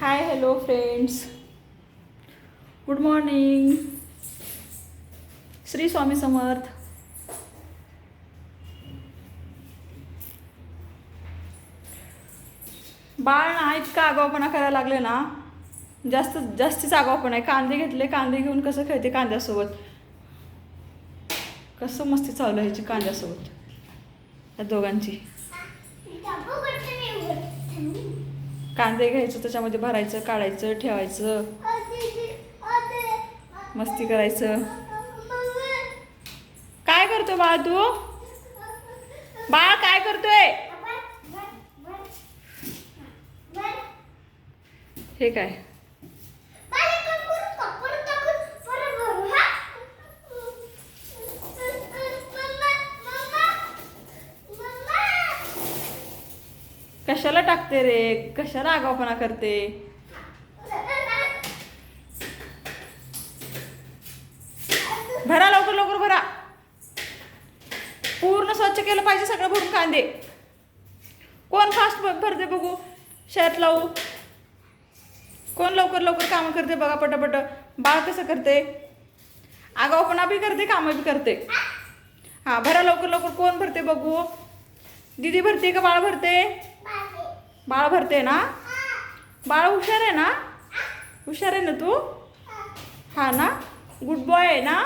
Hi hello friends good morning Shri Swami Samarth बाळ ना इतका आगावपणा करायला लागले ना जास्त जास्तीच आगावपणा आहे. कांदे घेतले कांदे घेऊन कसं खेळते कांद्यासोबत? कसं मस्ती चालू आहे ह्याची कांद्यासोबत? या दोघांची. कांदे घ्यायचं त्याच्यामध्ये भरायचं काढायचं ठेवायचं. मस्ती करायचं. काय करतोय बाळ तू? बाळ काय करतोय? हे काय? कशाला टाकते रे? कशाला आगावपणा करते? भरा लवकर लवकर भरा. पूर्ण स्वच्छ केलं पाहिजे सगळं भरून कांदे. कोण फास्ट भरते बघू? शर्ट लावू. कोण लवकर लवकर कामं करते बघा पटापट. बाळ कसं करते? आगावपणा बी करते कामं बी करते. हां भरा लवकर लवकर. कोण भरते बघू? दीदी भरते का? बाळ भरते बाळ भरते ना? बाळ हुशार आहे ना? हुशार आहे ना तू? हा ना? गुड बॉय आहे ना?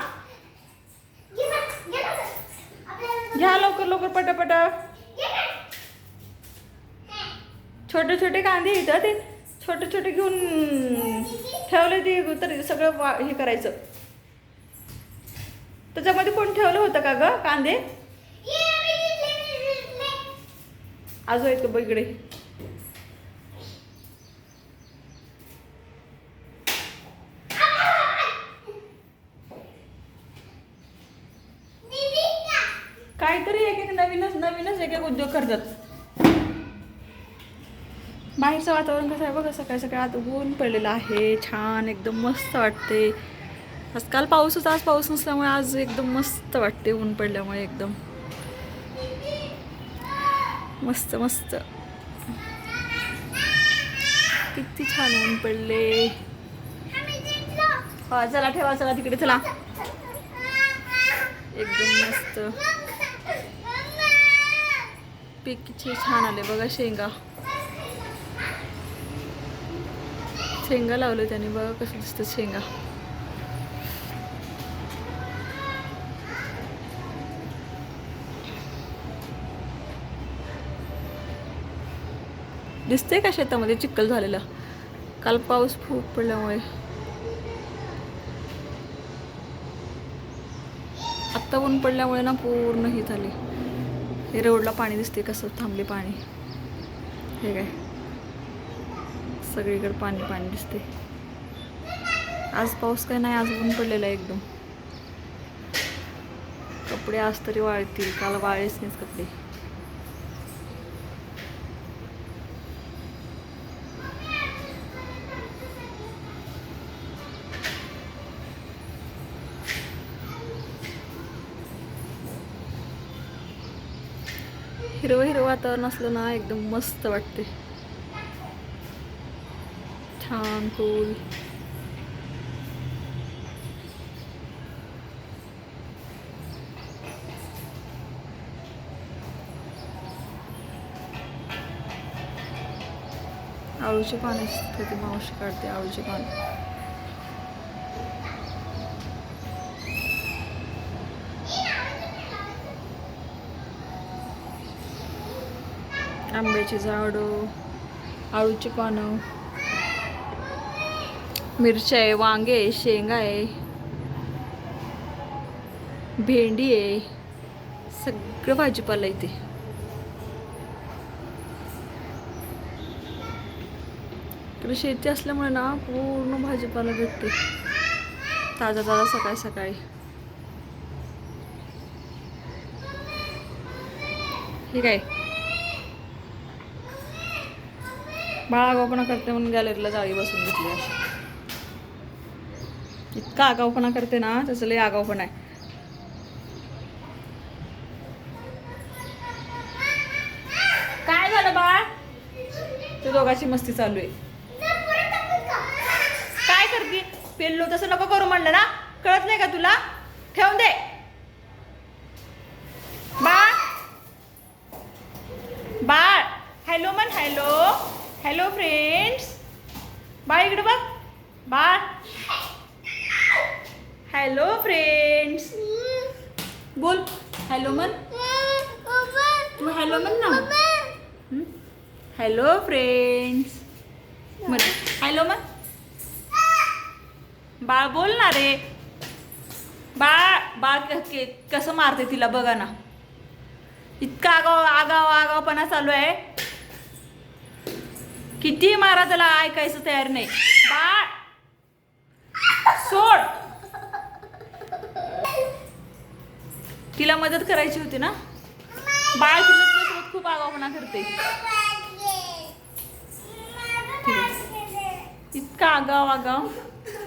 घ्या लवकर लवकर पटापट. छोटे छोटे कांदे येतं ते. छोटे छोटे घेऊन ठेवले ते तर सगळं वा हे करायचं. त्याच्यामध्ये कोण ठेवलं होतं का ग कांदे? आजो येतो बघ इकडे. काहीतरी एक एक नवीनच नवीनच एक एक उद्योग करतात. बाहेरचं वातावरण कसं आहे बघा सकाळी सकाळी आता ऊन पडलेलं आहे छान एकदम मस्त वाटते. आज काल पाऊसच आज पाऊस नसल्यामुळे आज एकदम मस्त वाटते ऊन पडल्यामुळे एकदम. मस्त मस्त. किती छान ऊन पडले. हा चला ठेवा चला तिकडे चला. एकदम मस्त. पीक किती छान आले बघा शेंगा. शेंगा लावले त्याने बघा कसं दिसतं शेंगा. दिसते का शेतामध्ये चिखल झालेला? काल पाऊस खूप पडल्यामुळे. आत्ता ऊन पडल्यामुळे ना पूर्ण ही झाली. हे रोडला पाणी दिसते कसं थांबले पाणी. हे काय? सगळीकडे पाणी पाणी दिसते आज पाऊस काय नाही आज ऊन पडलेला आहे एकदम. कपडे आज तरी वाळतील काल वाळेच नाहीच कपडे. हिरवं हिरवं वातावरण असलं ना एकदम मस्त वाटते छान कूल आळूची पाने कधी मावशी काढते आळूची पाने. आंब्याची झाडं आळूची पानं मिरच्या आहे वांगे आहे शेंगा आहे भेंडी आहे सगळं भाजीपाला इथे. इकडे शेती असल्यामुळे ना पूर्ण भाजीपाला भेटते. ताजा ताजा सकाळी सकाळी. हे काय? बाळा करते म्हणून गॅलरीला जाळी बसून घेतली अशी इतका आगाऊपणा करते ना त्याचं लय आगाऊपणा आहे. काय झालं बाळ? ते दोघांची मस्ती चालू आहे. काय करते? पिल्लू तसं नको करू म्हणलं ना? कळत नाही का तुला? ठेवून दे बाळ बाळ हॅलो म्हण हॅलो हॅलो फ्रेंड्स बाय इकडे बघ. बा हॅलो फ्रेंड्स बोल. हॅलो मन. तू हॅलो म्हण ना? हॅलो फ्रेंड्स म्हण. हॅलो मन. बाळ बोल ना रे. बाळ बाळ के- कसं मारते तिला बघा ना. इतका आगाव आगाव आगावपणा चालू आहे. किती मारा त्याला ऐकायचं तयार नाही. बाळ! सोड! तिला मदत करायची होती ना? बाळ तिला खूप आगावपणा करते. इतका आगाव आगाव.